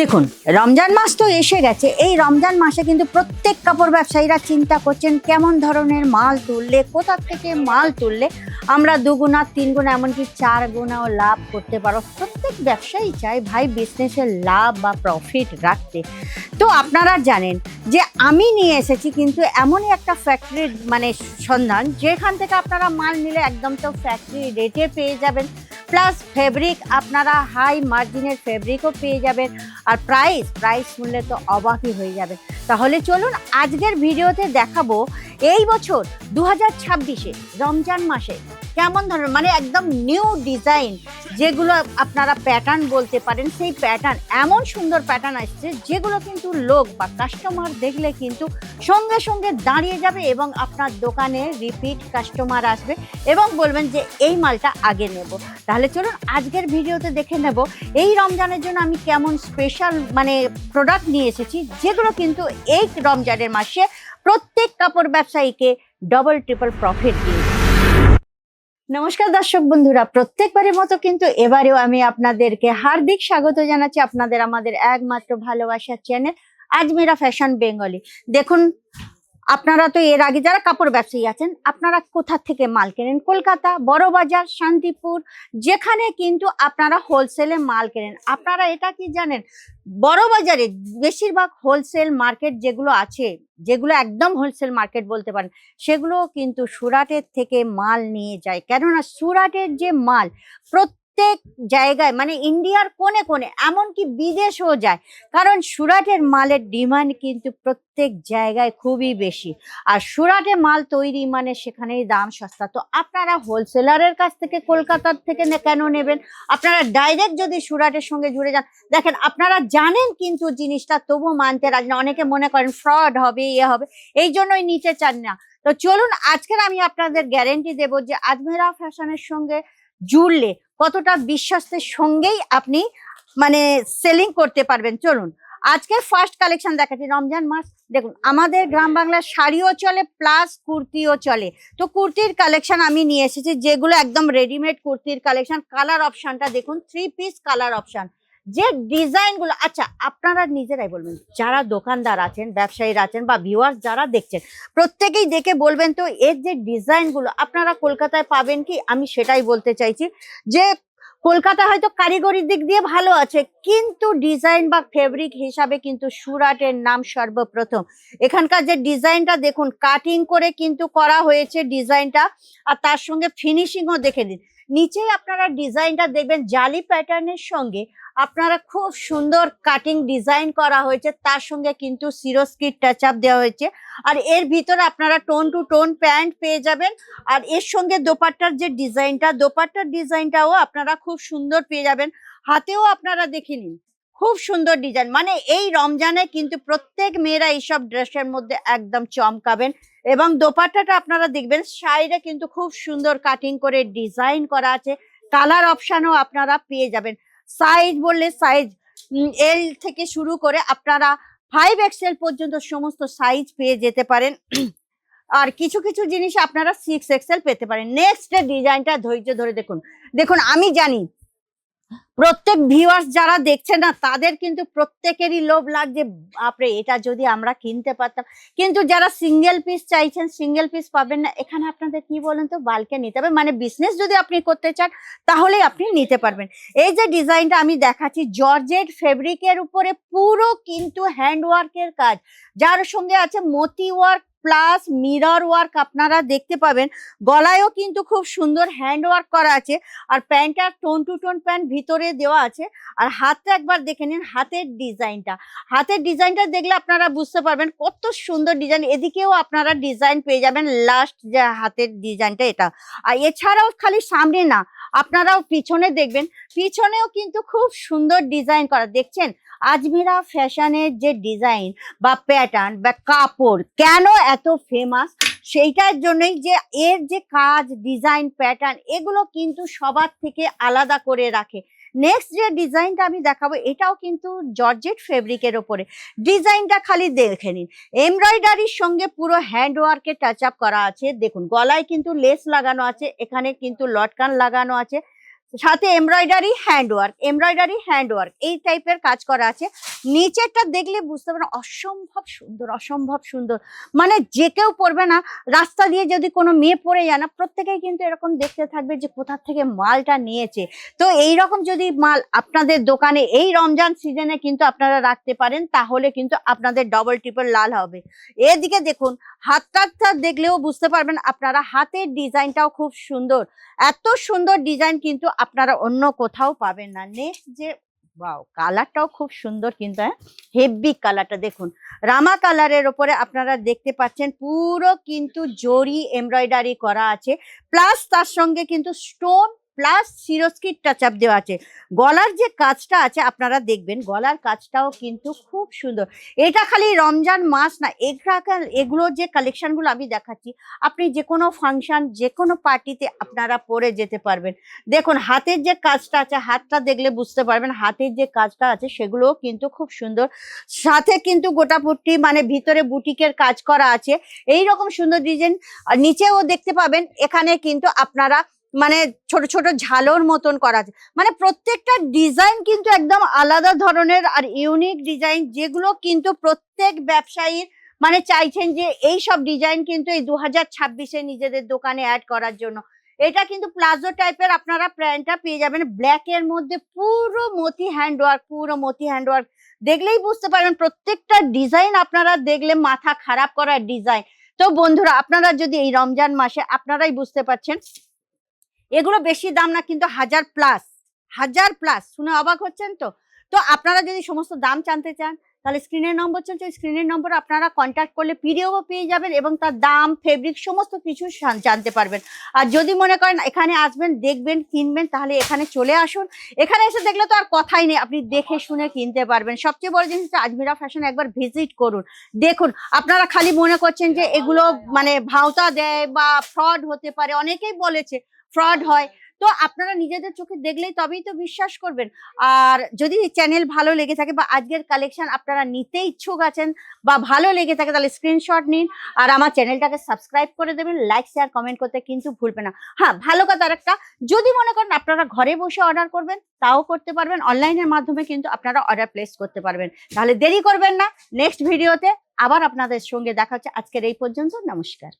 দেখুন, রমজান মাস তো এসে গেছে। এই রমজান মাসে কিন্তু প্রত্যেক কাপড় ব্যবসায়ীরা চিন্তা করছেন, কেমন ধরনের মাল তুললে, কোথা থেকে মাল তুললে আমরা দুগুণা তিন গুণা এমনকি চার গুণাও লাভ করতে পারো। প্রত্যেক ব্যবসায়ী চায় ভাই বিজনেসের লাভ বা প্রফিট রাখতে। তো আপনারা জানেন যে আমি নিয়ে এসেছি কিন্তু এমনই একটা ফ্যাক্টরির মানে সন্ধান, যেখান থেকে আপনারা মাল নিলে একদম তো ফ্যাক্টরি রেটে পেয়ে যাবেন। প্লাস ফেব্রিক, আপনারা হাই মার্জিনের ফেব্রিকও পেয়ে যাবেন। আর প্রাইস প্রাইস শুনলে তো অবাকই হয়ে যাবে তাহলে চলুন আজকের ভিডিওতে দেখাবো, এই বছর দু হাজার ছাব্বিশে রমজান মাসে কেমন ধরনের মানে একদম নিউ ডিজাইন যেগুলো আপনারা প্যাটার্ন বলতে পারেন, সেই প্যাটার্ন এমন সুন্দর প্যাটার্ন আসছে যেগুলো কিন্তু লোক বা কাস্টমার দেখলে কিন্তু সঙ্গে সঙ্গে দাঁড়িয়ে যাবে এবং আপনার দোকানে রিপিট কাস্টমার আসবে এবং বলবেন যে, এই মালটা আগে নেব। তাহলে চলুন আজকের ভিডিওতে দেখে নেব এই রমজানের জন্য আমি কেমন স্পেশাল মানে প্রোডাক্ট নিয়ে এসেছি যেগুলো কিন্তু এই রমজানের মাসে প্রত্যেক কাপড় ব্যবসায়ীকে ডবল ট্রিপল প্রফিট দিয়ে নমস্কার দর্শক বন্ধুরা, প্রত্যেকবারের মতো কিন্তু এবারেও আমি আপনাদেরকে হার্দিক স্বাগত জানাচ্ছি আপনাদের আমাদের একমাত্র ভালোবাসার চ্যানেল আজমেরা ফ্যাশন বেঙ্গলি দেখুন আপনারা তো এর আগে যারা কাপড় ব্যবসায়ী আছেন, আপনারা কোথা থেকে মাল কেনেন? কলকাতা বড়বাজার শান্তিপুর, যেখানে কিন্তু আপনারা হোলসেলে মাল কেনেন। আপনারা এটা কি জানেন? বড় বাজারে বেশিরভাগ হোলসেল মার্কেট যেগুলো আছে, যেগুলো একদম হোলসেল মার্কেট বলতে পারেন, সেগুলো কিন্তু সুরাটের থেকে মাল নিয়ে যায়। কেননা সুরাটের যে মাল, প্রত্যেক জায়গায় মানে ইন্ডিয়ার কোণে কোণে, এমনকি বিদেশেও যায়। কারণ সুরাটের মালের ডিমান্ড কিন্তু প্রত্যেক জায়গায় খুবই বেশি। আর সুরাটে মাল তৈরি মানে সেখানেই দাম সস্তা। তো আপনারা হোলসেলারের কাছ থেকে কলকাতার থেকে কেন নেবেন? আপনারা ডাইরেক্ট যদি সুরাটের সঙ্গে জুড়ে যান, দেখেন আপনারা জানেন কিন্তু জিনিসটা তবু মানতে রাজি না। অনেকে মনে করেন ফ্রড হবে ইয়ে হবে, এই জন্যই নিতে চান না। তো চলুন, আজকের আমি আপনাদের গ্যারেন্টি দেব যে আজমেরা ফ্যাশনের সঙ্গে জুড়লে কতটা বিশ্বাসের সঙ্গেই আপনি মানে সেলিং করতে পারবেন। চলুন, আজকে ফার্স্ট কালেকশন দেখাচ্ছি, রমজান মাস। দেখুন, আমাদের গ্রাম বাংলার শাড়িও চলে প্লাস কুর্তিও চলে। তো কুর্তির কালেকশন আমি নিয়ে এসেছি, যেগুলো একদম রেডিমেড কুর্তির কালেকশন কালার অপশানটা দেখুন থ্রি পিস কালার অপশন যে ডিজাইনগুলো আচ্ছা আপনারা নিজেরাই বলবেন, যারা দোকানদার আছেন, ব্যবসায়ীরা আছেন বা ভিউয়ার্স যারা দেখছেন, প্রত্যেকেই দেখে বলবেন তো, এর যে ডিজাইনগুলো, আপনারা কলকাতায় পাবেন কি? আমি সেটাই বলতে চাইছি যে, কলকাতা হয়তো কারিগরির দিক দিয়ে ভালো আছে, কিন্তু ডিজাইন বা ফেব্রিক হিসাবে কিন্তু সুরাটের নাম সর্বপ্রথম। এখানকার যে ডিজাইনটা দেখুন কাটিং করে কিন্তু করা হয়েছে ডিজাইনটা আর তার সঙ্গে ফিনিশিংও দেখে দিন নিচে আপনারা ডিজাইনটা দেখবেন, জালি প্যাটার্নের সঙ্গে আপনারা খুব সুন্দর কাটিং ডিজাইন করা হয়েছে, তার সঙ্গে কিন্তু সিরোস্কিট টাচ আপ দেওয়া হয়েছে। আর এর ভিতরে আপনারা টোন টু টোন প্যান্ট পেয়ে যাবেন, আর এর সঙ্গে দোপাট্টার যে ডিজাইনটা, দোপাট্টার ডিজাইনটাও আপনারা খুব সুন্দর পেয়ে যাবেন। হাতেও আপনারা দেখে নিন, খুব সুন্দর ডিজাইন মানে এই রমজানে কিন্তু প্রত্যেক মেয়েরা এইসব ড্রেসের মধ্যে একদম চমকাবেন। এবং দোপাট্টাটা আপনারা দেখবেন সাইডে কিন্তু খুব সুন্দর কাটিং করে ডিজাইন করা আছে। কালার অপশনও আপনারা পেয়ে যাবেন। সাইজ বললে সাইজ এল থেকে শুরু করে আপনারা ফাইভ এক্সেল পর্যন্ত সমস্ত সাইজ পেয়ে যেতে পারেন। আর কিছু কিছু জিনিস আপনারা সিক্স এক্সেল পেতে পারেন। নেক্সট ডিজাইনটা ধৈর্য ধরে দেখুন। দেখুন, আমি জানি প্রত্যেক ভিউয়ার্স যারা দেখছে না, তাদের কিন্তু প্রত্যেকেরই লোভ লাগছে। বাপরে, এটা যদি আমরা কিনতে পারতাম। কিন্তু যারা সিঙ্গেল পিস চাইছেন সিঙ্গেল পিস পাবেন না, এখানে আপনাদের কি বলেন তো? বালকে নিতে হবে। মানে বিজনেস যদি আপনি করতে চান তাহলে আপনি নিতে পারবেন। এই যে ডিজাইনটা আমি দেখাচ্ছি জর্জেট ফেব্রিকের উপরে পুরো কিন্তু হ্যান্ড ওয়ার্কের কাজ। যার সঙ্গে আছে মতি ওয়ার্ক প্লাস মিরর ওয়ার্ক আপনারা দেখতে পাবেন। গলায়ও কিন্তু খুব সুন্দর হ্যান্ড ওয়ার্ক করা আছে আর প্যান্টটা টোন টু টোন প্যান্ট ভিতরে দেওয়া আছে। আর হাতটা একবার দেখে নিন হাতের ডিজাইনটা। হাতের ডিজাইনটা দেখলে আপনারা বুঝতে পারবেন কত সুন্দর ডিজাইন। এদিকেও আপনারা ডিজাইন পেয়ে যাবেন লাস্ট যে হাতের ডিজাইনটা এটা। আর এছাড়াও খালি সামনে না আপনারাও পিছনে দেখবেন। পিছনেও কিন্তু খুব সুন্দর ডিজাইন করা। দেখছেন? আজমিরা ফ্যাশনের যে ডিজাইন বা প্যাটার্ন বা কাপড়, কেন এত ফেমাস সেইটার জন্যই যে এর যে কাজ ডিজাইন প্যাটার্ন এগুলো কিন্তু সবার থেকে আলাদা করে রাখে। নেক্সট যে ডিজাইনটা আমি দেখাবো, এটাও কিন্তু জর্জেট ফেব্রিকের ওপরে। ডিজাইনটা খালি দেখে নিন। এমব্রয়ডারির সঙ্গে পুরো হ্যান্ড ওয়ার্কের টাচ আপ করা আছে। দেখুন, গলায় কিন্তু লেস লাগানো আছে, এখানে কিন্তু লটকান লাগানো আছে। সাথে embroidery hand work embroidery hand work এই টাইপের কাজ করা আছে। নিচেরটা দেখলে বুঝতে পারেন অসম্ভব সুন্দর অসম্ভব সুন্দর। মানে যে কেউ পড়বে না, রাস্তা দিয়ে যদি কোনো মেয়ে পড়ে যায় না, প্রত্যেকেই কিন্তু এরকম দেখতে থাকবে যে কোথা থেকে মালটা নিয়েছে। তো এই রকম যদি মাল আপনাদের দোকানে এই রমজান সিজনে কিন্তু আপনারা রাখতে পারেন, তাহলে কিন্তু আপনাদের ডবল ট্রিপল লাল হবে। এদিকে দেখুন, হাতটা দেখলেও বুঝতে পারবেন আপনারা হাতের ডিজাইনটাও খুব সুন্দর। এত সুন্দর ডিজাইন কিন্তু আপনারা অন্য কোথাও পাবেন না। নেক্সট যে বাও কালারটাও খুব সুন্দর কিন্তু হ্যাঁ? হেভি কালারটা দেখুন। রামা কালারের ওপরে আপনারা দেখতে পাচ্ছেন, পুরো কিন্তু জরি এমব্রয়ডারি করা আছে। প্লাস তার সঙ্গে কিন্তু স্টোন প্লাস সিরোস্কিট টাচ আপ দেওয়া আছে। গলার যে কাজটা আছে, আপনারা দেখবেন, গলার কাজটাও কিন্তু খুব সুন্দর। এটা খালি রমজান মাস না এগুলা এগুলো যে কালেকশনগুলো আমি দেখাচ্ছি, আপনি যে কোনো ফাংশন যে কোনো পার্টিতে আপনারা পরে যেতে পারবেন। দেখুন, হাতের যে কাজটা আছে, হাতটা দেখলে বুঝতে পারবেন, হাতের যে কাজটা আছে, সেগুলোও কিন্তু খুব সুন্দর। সাথে কিন্তু গোটাপুট্টি মানে ভিতরে বুটিকের কাজ করা আছে। এই রকম সুন্দর ডিজাইন নিচেও দেখতে পাবেন, এখানে কিন্তু আপনারা মানে ছোট ছোট ঝালোর মতন করা আছে। মানে প্রত্যেকটা ডিজাইন কিন্তু একদম আলাদা ধরনের আর ইউনিক ডিজাইন যেগুলো কিন্তু প্রত্যেক ব্যবসায়ীর মানে চাইছেন যে এই সব ডিজাইন কিন্তু এই দু হাজার ছাব্বিশে নিজেদের দোকানে অ্যাড করার জন্য। এটা কিন্তু প্লাজো টাইপের আপনারা প্যান্টটা পেয়ে যাবেন। ব্ল্যাক এর মধ্যে পুরো মতি হ্যান্ড ওয়ার্ক পুরো মতি হ্যান্ড ওয়ার্ক দেখলেই বুঝতে পারবেন প্রত্যেকটা ডিজাইন আপনারা দেখলে মাথা খারাপ করার ডিজাইন তো বন্ধুরা, আপনারা যদি এই রমজান মাসে, আপনারাই বুঝতে পারছেন এগুলো বেশি দাম না, কিন্তু হাজার প্লাস হাজার প্লাস শুনে অবাক হচ্ছেন তো? তো আপনারা যদি সমস্ত দাম জানতে চান, তাহলে স্ক্রিনের নম্বর চলছে স্ক্রিনের নম্বর আপনারা কন্ট্যাক্ট করলে পিডিও পেয়ে যাবেন এবং তার দাম ফেব্রিক সমস্ত কিছু জানতে পারবেন। আর যদি মনে করেন এখানে আসবেন, দেখবেন, কিনবেন, তাহলে এখানে চলে আসুন। এখানে এসে দেখলে তো আর কথাই নেই, আপনি দেখে শুনে কিনতে পারবেন। সবচেয়ে বড় জিনিস হচ্ছে আজমিরা ফ্যাশন একবার ভিজিট করুন। দেখুন, আপনারা খালি মনে করছেন যে এগুলো মানে ভাওতা দেয় বা ফ্রড হতে পারে, অনেকেই বলেছে ফ্রড হয়। তো আপনারা নিজেদের চোখে দেখলেই তবেই তো বিশ্বাস করবেন। আর যদি চ্যানেল ভালো লেগে থাকে বা আজকের কালেকশন আপনারা নিতে ইচ্ছুক আছেন বা ভালো লেগে থাকে তাহলে স্ক্রিনশট নিন। আর আমার চ্যানেলটাকে সাবস্ক্রাইব করে দেবেন লাইক শেয়ার কমেন্ট করতে কিন্তু ভুলবে না। হ্যাঁ ভালো কথা আর একটা যদি মনে করেন আপনারা ঘরে বসে অর্ডার করবেন, তাও করতে পারবেন। অনলাইনের মাধ্যমে কিন্তু আপনারা অর্ডার প্লেস করতে পারবেন। তাহলে দেরি করবেন না। নেক্সট ভিডিওতে আবার আপনাদের সঙ্গে দেখা হচ্ছে। আজকের এই পর্যন্ত, নমস্কার।